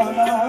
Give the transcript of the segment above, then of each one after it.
Allah.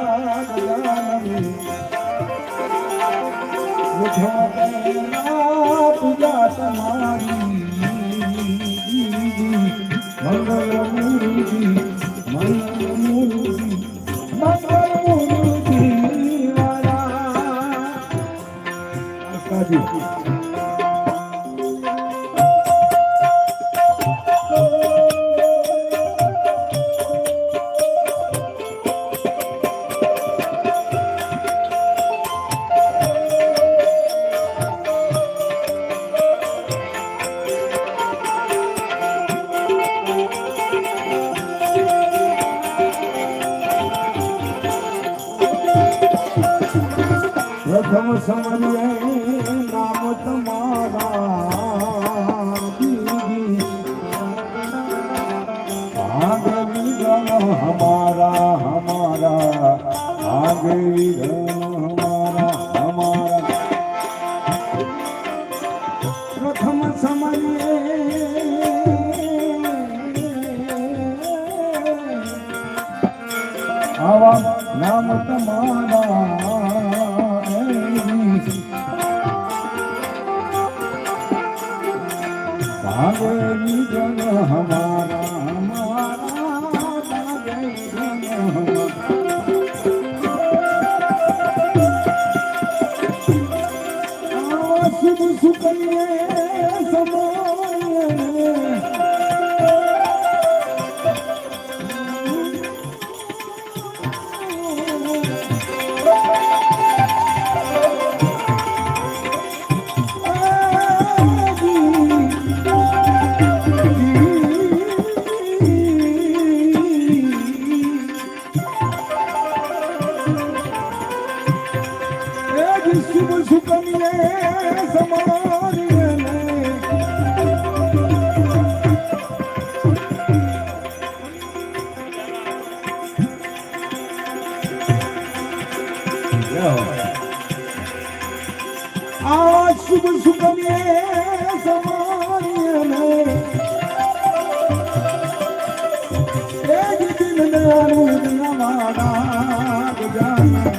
Namaskar. શુભ સુખ ને સમાન દિન નાનું દિન મારા જાના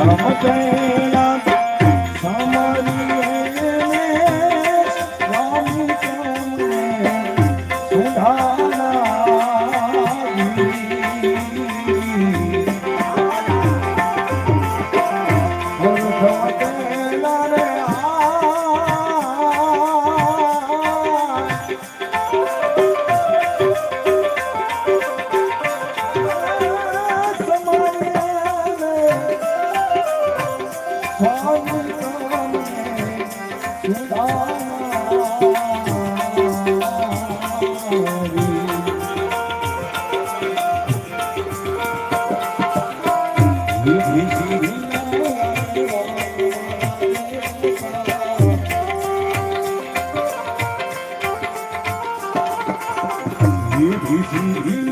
রাম জয় Mm-hmm.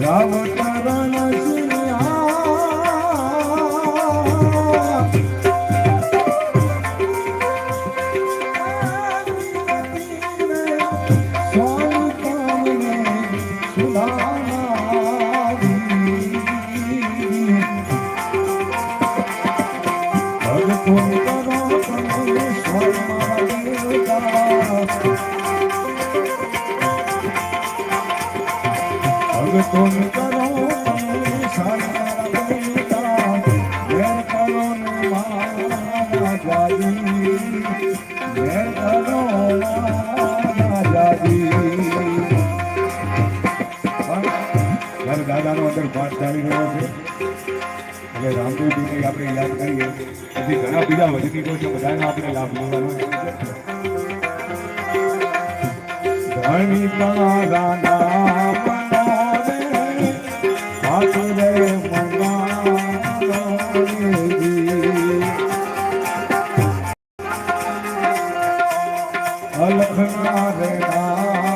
રામ તારા સુવિધા વધતી હોય તો બધાનો આપણે લાભ લેવાનો ધણી અલખ ના રે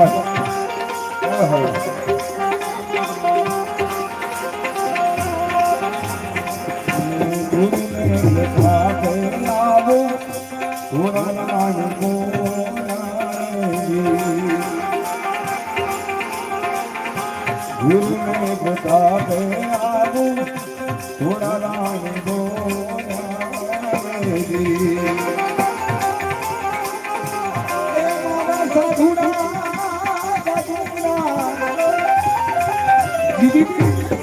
nós. Gracias.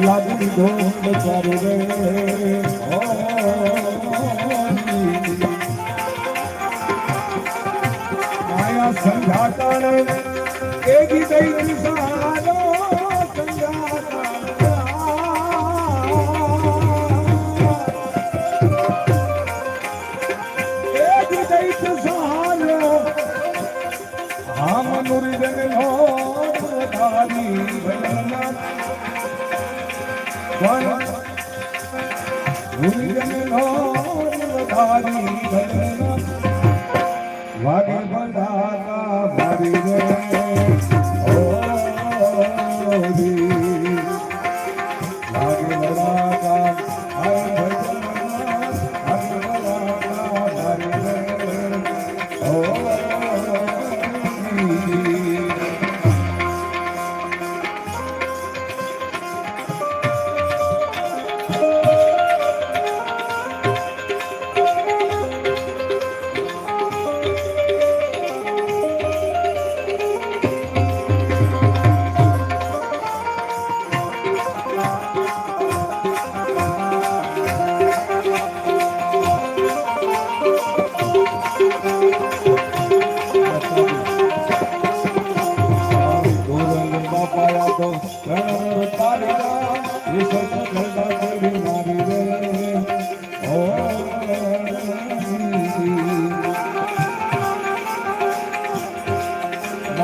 લાગણી ઢોલ ચારુ રે. માયા સંઘાતણ એ ગીત સહારો હા મનુરી જન ધારી ભૂલ નો વધારી ભજના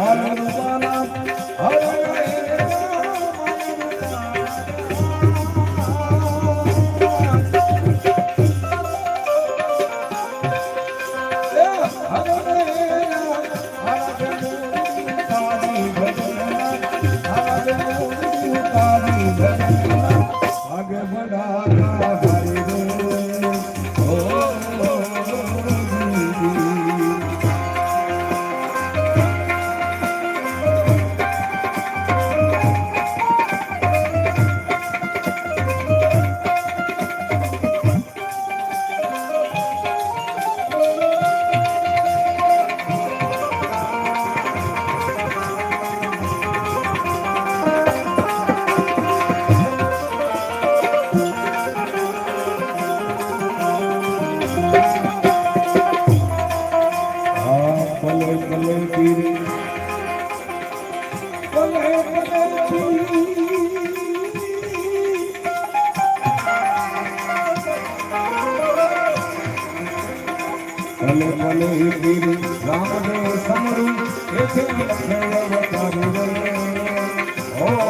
all भले भले वीर रामदेव समरू एथे लखनऊ वतारू ओ